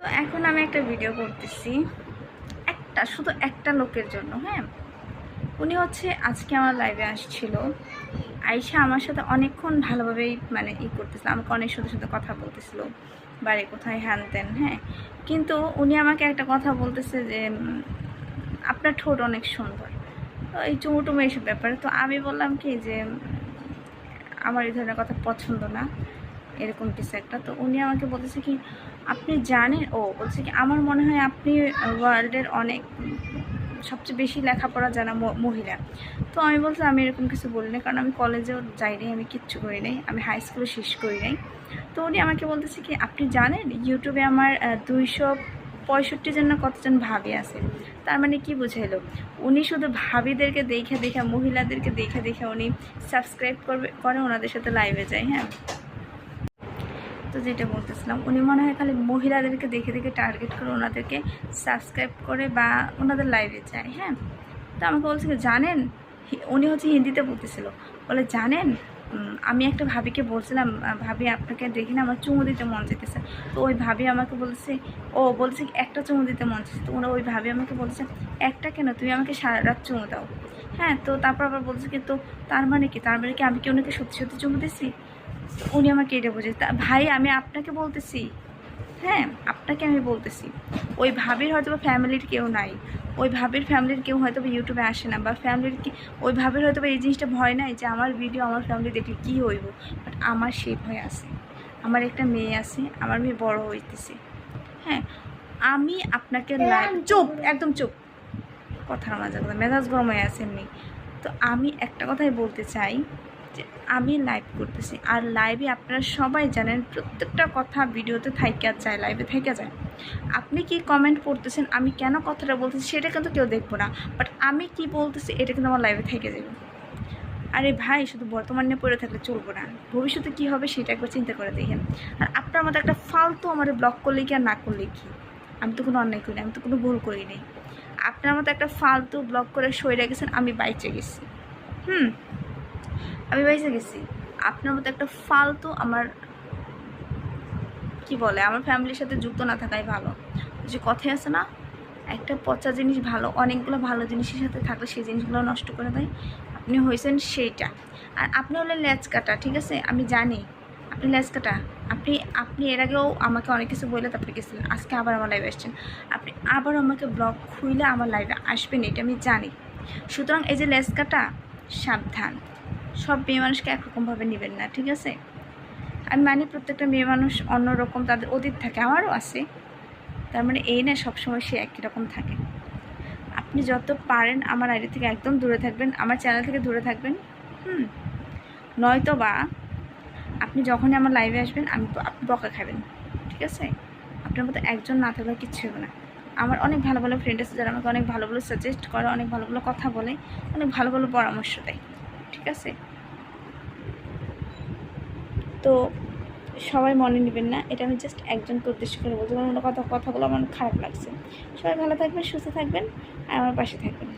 তো এখন আমি একটা ভিডিও করতেছি। একটা, শুধু একটা লোকের জন্য হ্যাঁ? উনি হচ্ছে আজকে আমার লাইভে আসছিল। আইসা আমার সাথে অনেকক্ষণ ভালোভাবেই মানে ই করতেছিল, আমাকে অনেক সাথে সাথে কথা বলতেছিল। বাড়ি কোথায়, হ্যান তেন হ্যাঁ? কিন্তু উনি আমাকে একটা কথা বলতেছে যে আপনার ঠোঁট অনেক সুন্দর। তো এই চুমুটুমু এইসব ব্যাপারে। তো আমি বললাম কি যে আমার এই ধরনের কথা পছন্দ না। এরকম কিছু একটা। তো উনি আমাকে বলতেছে কি, আপনি জানেন? ও বলছে কি, আমার মনে হয় আপনি ওয়ার্ল্ডের অনেক, সবচেয়ে বেশি লেখাপড়া জানা মহিলা। তো আমি বলছি, আমি এরকম কিছু বলি না কারণ আমি কলেজেও যাই নাই আমি কিচ্ছু করি নাই আমি হাই স্কুলে শেষ করি নাই। তো উনি আমাকে বলতেছে কি, আপনি জানেন ইউটিউবে আমার দুইশো পঁয়ষট্টি জন না কতজন ভাবি আছে? তার মানে কি বুঝাইলো? উনি শুধু ভাবিদেরকে দেখে দেখে, মহিলাদেরকে দেখে দেখে উনি সাবস্ক্রাইব করবে, করে ওনাদের সাথে লাইভে যায় হ্যাঁ? যেটা বলতেছিলাম, উনি মনে হয় খালি মহিলাদেরকে দেখে দেখে টার্গেট করে ওনাদেরকে সাবস্ক্রাইব করে বা ওনাদের লাইভে যায় হ্যাঁ? তো আমাকে বলছে জানেন? উনি হচ্ছে হিন্দিতে বলতেছিল। বলে, জানেন? আমি একটা ভাবিকে বলছিলাম ভাবি আপনাকে দেখি না আমার চুমু দিতে মন যেতেছে তো ওই ভাবি আমাকে বলছে ও বলছে একটা চুমু দিতে মন চাইছে। তো ওরা ওই ভাবি আমাকে বলছে একটা কেন? তুমি আমাকে সারা রাত চুমু দাও। হ্যাঁ তো তারপর আবার বলছে কি, তো তার মানে কি? তার মানে কি আমি কি ওনাকে সত্যি সত্যি চুমু দিছি উনি আমাকে এটা বোঝে ভাই আমি আপনাকে বলতেছি। হ্যাঁ আপনাকে আমি বলতেছি। ওই ভাবির হয়তো বা ফ্যামিলির কেউ নাই। ওই ভাবির ফ্যামিলির কেউ হয়তো বা ইউটিউবে আসে না বা ফ্যামিলির কি ওই ভাবির হয়তো বা এই জিনিসটা ভয় নাই যে আমার ভিডিও আমার ফ্যামিলি দেখলে কী হইব? বাট আমার সেই ভয় আছে। আমার একটা মেয়ে আছে আমার মেয়ে বড় হইতেছে। হ্যাঁ আমি আপনাকে লাইভ চুপ একদম চুপ। কথার মাঝে কথা মেজাজ গরম হয়ে আছে এমনি। তো আমি একটা কথাই বলতে চাই যে আমি লাইভ করতেছি। আর লাইভে আপনারা সবাই জানেন, প্রত্যেকটা কথা ভিডিওতে থাইকা যায় লাইভে থাইকা যায়। আপনি কি কমেন্ট করতেছেন, আমি কেন কথাটা বলতেছি সেটা কিন্তু কেউ দেখব না। বাট আমি কি বলতেছি, এটা কিন্তু আমার লাইভে থেকে যাবে আরে ভাই, শুধু বর্তমানে পড়ে থাকলে চলবো না। ভবিষ্যতে কি হবে সেটা একবার চিন্তা করে দেখেন। আর আপনার মতো একটা ফালতু আমার ব্লক করলে কি আর না করলে কি? আমি তো কোনো অন্যায় করি আমি তো কোনো ভুল করি নাই। আপনার মতো একটা ফালতু ব্লক করে সইরে গেছেন, আমি বাইচে গেছি। হুম? আমি বাইসে গেছি। আপনার মতো একটা ফালতু আমার, কি বলে, আমার ফ্যামিলির সাথে যুক্ত না থাকাই ভালো। যে কথাই আছে না, একটা পচা জিনিস ভালো, অনেকগুলো ভালো জিনিসের সাথে থাকলে সেই জিনিসগুলো নষ্ট করে দেয়। আপনি হয়েছেন সেইটা। আর আপনি হলেন ল্যাচ কাটা ঠিক আছে? আমি জানি। আপনি ল্যাচ কাটা আপনি আপনি এর আগেও আমাকে অনেক কিছু বলে তারপরে গেছিলেন। আজকে আবার আমার লাইভে আসছেন। আপনি আবার আমাকে ব্লগ খুইলে আমার লাইভে আসবেন, এটা আমি জানি। সুতরাং এই যে লেস কাটা সাবধান। সব মেয়ে মানুষকে একরকমভাবে নেবেন না, ঠিক আছে? আমি মানি প্রত্যেকটা মেয়ে মানুষ অন্যরকম, তাদের অতীত থাকে, আমারও আছে। তার মানে এই না সবসময় সে একই রকম থাকে। আপনি যত পারেন আমার আইডি থেকে একদম দূরে থাকবেন, আমার চ্যানেল থেকে দূরে থাকবেন, হুম? নয়তো বা আপনি যখনই আমার লাইভে আসবেন, আমি আপনি বকা খাবেন, ঠিক আছে? আপনার মতো একজন না থাকলে কিচ্ছু হবে না। আমার অনেক ভালো ভালো ফ্রেন্ড আছে যারা আমাকে অনেক ভালো ভালো সাজেস্ট করে, অনেক ভালো ভালো কথা বলে, অনেক ভালো ভালো পরামর্শ দেয়, ঠিক আছে? তো সবাই মনে নেবেন না, এটা আমি জাস্ট একজনকে উদ্দেশ্য করে বলছি। কারণ অন্য কথা কথাগুলো আমার খারাপ লাগছে। সবাই ভালো থাকবেন, সুস্থ থাকবেন, আর আমার পাশে থাকবেন।